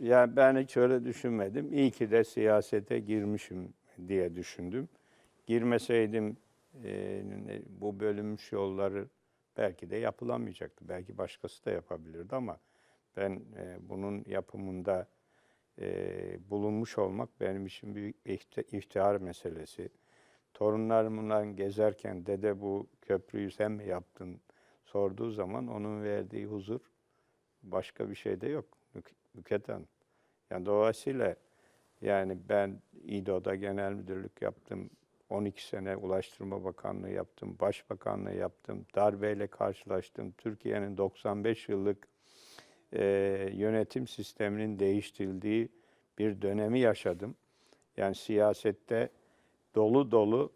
Ya ben hiç öyle düşünmedim. İyi ki de siyasete girmişim diye düşündüm. Girmeseydim e, bu bölünmüş yolları belki de yapılamayacaktı. Belki başkası da yapabilirdi ama ben e, bunun yapımında e, bulunmuş olmak benim için büyük iftihar meselesi. Torunlarımla gezerken dede bu köprüyü sen mi yaptın sorduğu zaman onun verdiği huzur başka bir şey de yok. Hanım. Yani dolayısıyla yani ben İDO'da genel müdürlük yaptım. 12 sene Ulaştırma Bakanlığı yaptım. Başbakanlığı yaptım. Darbeyle karşılaştım. Türkiye'nin 95 yıllık e, yönetim sisteminin değiştirildiği bir dönemi yaşadım. Yani siyasette dolu dolu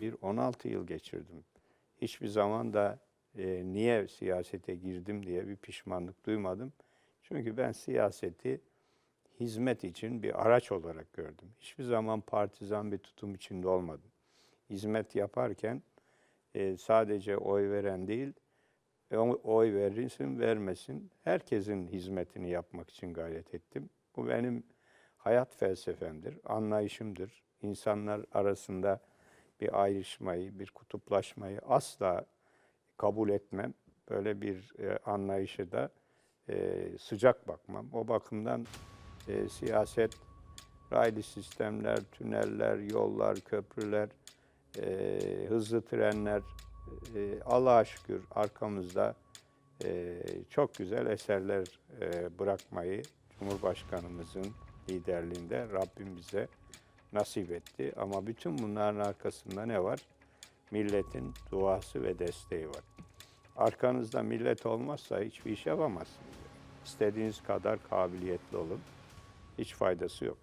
bir 16 yıl geçirdim. Hiçbir zaman da e, niye siyasete girdim diye bir pişmanlık duymadım. Çünkü ben siyaseti hizmet için bir araç olarak gördüm. Hiçbir zaman partizan bir tutum içinde olmadım. Hizmet yaparken e, sadece oy veren değil, e, oy verirsin vermesin, herkesin hizmetini yapmak için gayret ettim. Bu benim hayat felsefemdir, anlayışımdır. İnsanlar arasında bir ayrışmayı, bir kutuplaşmayı asla kabul etmem. Böyle bir e, anlayışı da e, sıcak bakmam. O bakımdan e, siyaset, raylı sistemler, tüneller, yollar, köprüler, e, hızlı trenler, e, Allah'a şükür arkamızda e, çok güzel eserler e, bırakmayı Cumhurbaşkanımızın liderliğinde Rabbim bize nasip etti. Ama bütün bunların arkasında ne var? Milletin duası ve desteği var. Arkanızda millet olmazsa hiçbir iş yapamazsınız. İstediğiniz kadar kabiliyetli olun. Hiç faydası yok.